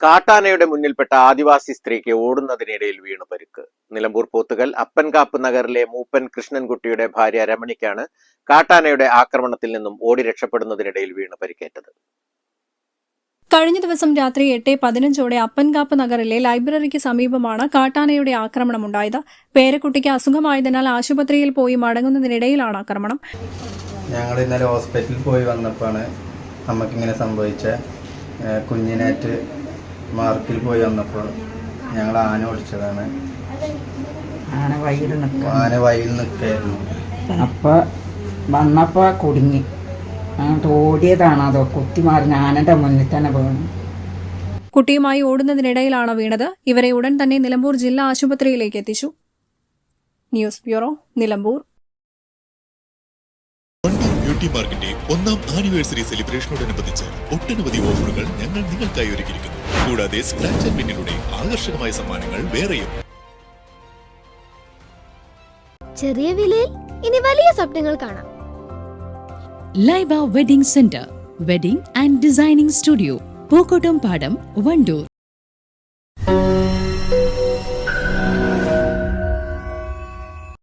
കാട്ടാനയുടെ മുന്നിൽപ്പെട്ട ആദിവാസി സ്ത്രീക്ക് ഓടുന്നതിനിടയിൽ വീണു പരുക്ക്. നിലമ്പൂർ പോത്തുകൽ അപ്പൻകാപ്പ് നഗറിലെ മൂപ്പൻ കൃഷ്ണൻകുട്ടിയുടെ ഭാര്യ രമണിക്കാണ് കാട്ടാനയുടെ ആക്രമണത്തിൽ നിന്നും ഓടി രക്ഷപ്പെടുന്നതിനിടയിൽ വീണ് പരിക്കേറ്റത്. കഴിഞ്ഞ ദിവസം രാത്രി എട്ട് പതിനഞ്ചോടെ അപ്പൻകാപ്പ് നഗറിലെ ലൈബ്രറിക്ക് സമീപമാണ് കാട്ടാനയുടെ ആക്രമണം ആക്രമണമുണ്ടായത് പേരക്കുട്ടിക്ക് അസുഖമായതിനാൽ ആശുപത്രിയിൽ പോയി മടങ്ങുന്നതിനിടയിലാണ് ആക്രമണം. ഞങ്ങൾ ഇന്നലെ ഹോസ്പിറ്റലിൽ പോയി വന്നപ്പോഴാണ് നമുക്കിങ്ങനെ സംഭവിച്ച കുഞ്ഞിനേറ്റ് കുഞ്ഞിനായിട്ട് മാർക്കിൽ പോയി വന്നപ്പോൾ ഞങ്ങൾ ആന ഓടിച്ചതാണ്. ആന നിൽക്കുക ആന വയലിൽ നിൽക്കായിരുന്നു. അപ്പോൾ വന്നപ്പോൾ കുടുങ്ങി. അങ്ങോട്ട് ഓടിയതാണ് അതോ കുത്തി മാറിഞ്ഞ ആനന്റെ മുന്നിൽ തന്നെ വീണു. കുട്ടിയുമായി ഓടുന്നതിനിടയിലാണ് വീണത്. ഇവരെ ഉടൻ തന്നെ നിലമ്പൂർ ജില്ലാ ആശുപത്രിയിലേക്ക് എത്തിച്ചു. News bureau Nilambur. ബ്യൂട്ടി മാർക്കിന്റെ ഒന്നാം ആനിവേഴ്സറി സെലിബ്രേഷനോടനുബന്ധിച്ച് ഒട്ടനവധി ഓഫറുകൾ ഞങ്ങൾ നിങ്ങൾക്കായി ഒരുക്കിയിരിക്കുന്നു. കൂടാതെ സ്ക്രാച്ച് ആൻഡ് വിന്നിലൂടെ ആകർഷകമായ സമ്മാനങ്ങൾ വേറെയും. ചെറിയ വിലയിൽ ഇനി വലിയ സ്വപ്നങ്ങൾ കാണാം. Laiba wedding centre wedding and designing studio Pookkottumpadam Wandoor